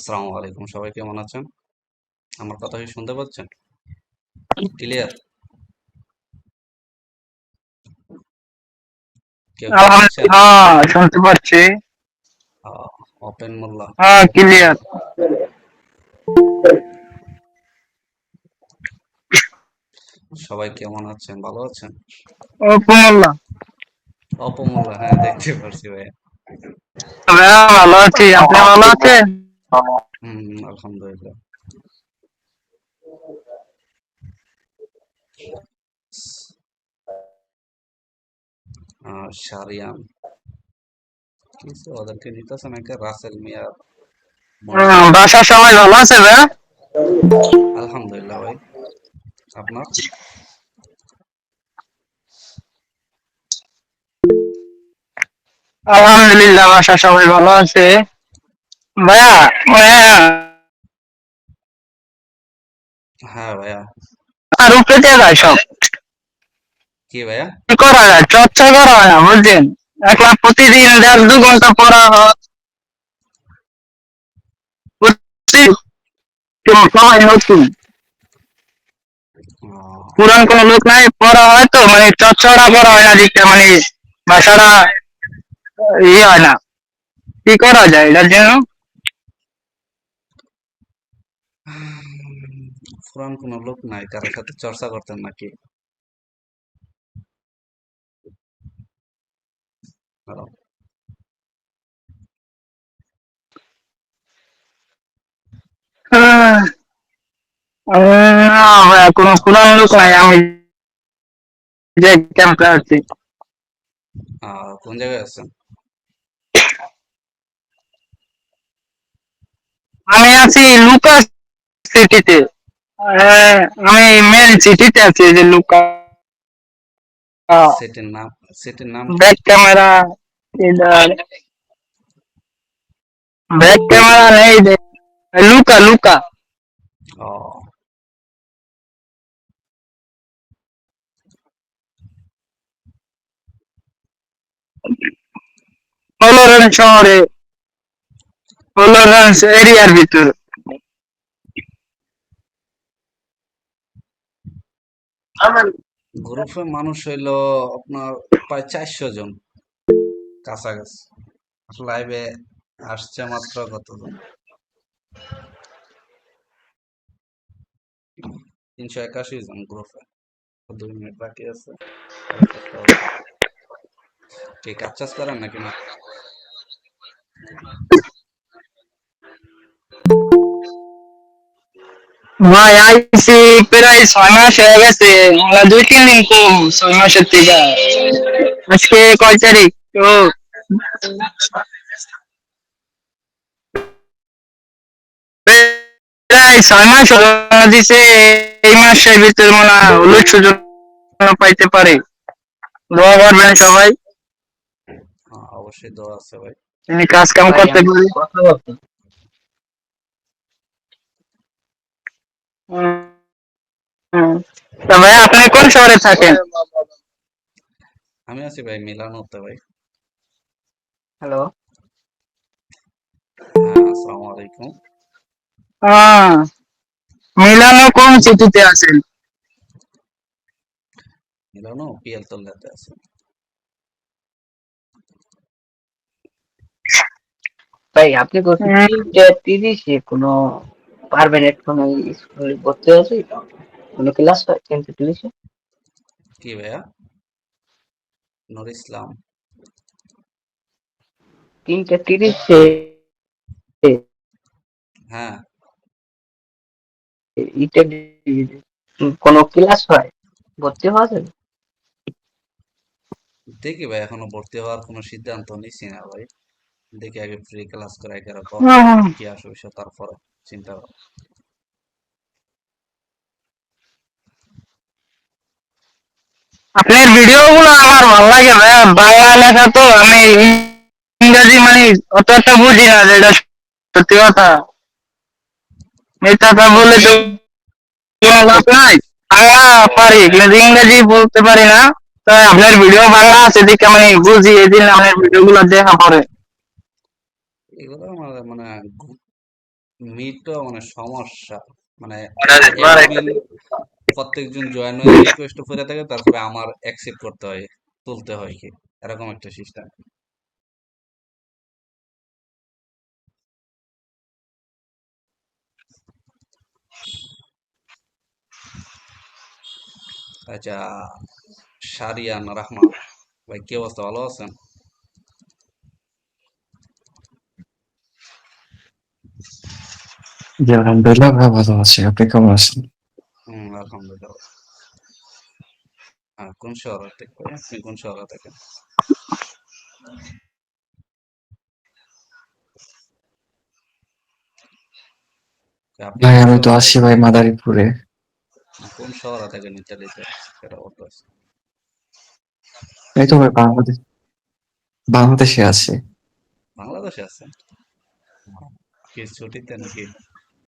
আসসালামু আলাইকুম। সবাই কেমন আছেন? আমার কথা কি শুনতে পাচ্ছেন? ক্লিয়ার হ্যাঁ শুনতে পাচ্ছি। ওপেন মোল্লা। হ্যাঁ ক্লিয়ার সবাই কেমন আছেন? ভালো আছেন? ওপমুল্লাহ অপমোল্লা হ্যাঁ দেখতে পারছি ভাই ভাইয়া ভালো আছি। আপনি ভালো আছেন? হুম আলহামদুলিল্লাহ। আহ, শারিয়ান। কিছু ওদেরকে নাকি? রাসেল হুম, বাসার সবাই ভালো আছে আলহামদুলিল্লাহ ভাই। আপনার? আলহামদুলিল্লাহ বাসার সবাই ভালো আছে। ভাইয়া ভাইয়া হ্যাঁ ভাইয়া। আর উপরে যায় সব। কি ভাইয়া? করা যায়? চর্চা করা হয় না বুঝছেন? একলা প্রতিদিন দেড় দু ঘণ্টা পড়া হয়। সবাই নতুন পুরান কোন লোক নাই পড়া হয় তো মানে চর্চাটা করা হয় না দিকটা মানে ভাষাটা ইয়ে হয় না। কি করা যায় এটার জন্য? পুরান কোনো লোক নাই কারোর সাথে চর্চা করতেন নাকি? হ্যালো। কোনো লোক নাই আমি যে ক্যাম্পে আছি। কোন জায়গায় আছেন? আমি আছি লুকাস সিটিতে। আমি মেন সিটিতে আছি এই যে লুকা সিটির নাম সিটির নাম কি? ব্যাক ক্যামেরা ইধার ব্যাক ক্যামেরা নেই দে লুকা লুকা ও ফ্লোরেন্স শহরে ফ্লোরেন্স এরিয়ার ভিতর গ্রুপে মানুষ হইল আপনার প্রায় চারশো জন কাছাকাছি। লাইভে আসছে মাত্র কতজন? তিনশো একাশি জন গ্রুপে। দুই মিনিট বাকি আছে। করতে কাজ চাষ করেন নাকি না? ভাই আইসি প্রায় ছয় মাস হয়ে গেছে। আমরা দুই তিন দিন কম ছয় মাসের থেকে। আজকে কয় তারিখ? তো প্রায় ছয় মাস দিছে এই মাসের ভিতর মনে হয় হলুদ সুযোগ পাইতে পারে। দোয়া করবেন সবাই। হ্যাঁ, অবশ্যই দোয়া আছে ভাই। তিনি কাজ কাম করতে পারি হুম, হুম। তা ভাই আপনি কোন শহরে থাকেন? আমি আছি ভাই মিলানোতে ভাই। হ্যালো। হ্যাঁ আসসালামু আলাইকুম। হ্যাঁ মিলানো কোন সিটিতে আছেন? মিলানো পিএল তল্লাতে আছে। ভাই আপনি বলছেন তিনটা তিরিশে কোনো কোনো স্কুলে ভর্তি কোনো ক্লাস হয়? কি ভাইয়া? নুর ইসলাম তিনটা তিরিশে। হ্যাঁ। ইটা কোনো ক্লাস হয়? ভর্তি হওয়া যাবে দেখি ভাই এখনও ভর্তি হওয়ার কোনো সিদ্ধান্ত নিছি না ভাই। দেখি আগে ফ্রি ক্লাস করে হুম। কি আসবে সে তারপরে। চিন্তা। আপনার ভিডিও গুলো আমার ভালো লাগে বাংলা লেখা তো আমি ইংরেজি মানে অত একটা বুঝি না যেটা সত্যি কথা। মিথ্যাটা বলে তো লাভ নাই। বাংলা পারি কিন্তু ইংরেজি বলতে পারি না। তাই আপনার ভিডিও বাংলা আছে দেখে আমি বুঝি এই জন্য আপনার ভিডিও গুলো দেখা পড়ে এগুলো মানে মিটও মানে সমস্যা। মানে প্রত্যেকজন জয়েন হয়ে রিকোয়েস্ট করে থাকে তারপরে আমার অ্যাকসেপ্ট করতে হয় তুলতে হয় কি? এরকম একটা সিস্টেম আচ্ছা সারিয়ান রাহমান ভাই কি অবস্থা? ভালো আছেন? জি আলহামদুলিল্লাহ ভাই ভালো আছি আপনি কেমন আছেন হুম আলহামদুলিল্লাহ হ্যাঁ কোন শহর থেকে আপনি কোন শহর থেকে আপনি ভাই আমি তো আছি ভাই মাদারীপুরে কোন শহর থেকে ইতালিতে সেটা বলতে আছে এই তো ভাই বাংলাদেশ বাংলাদেশে আছি বাংলাদেশে আছেন কি ছুটিতে নাকি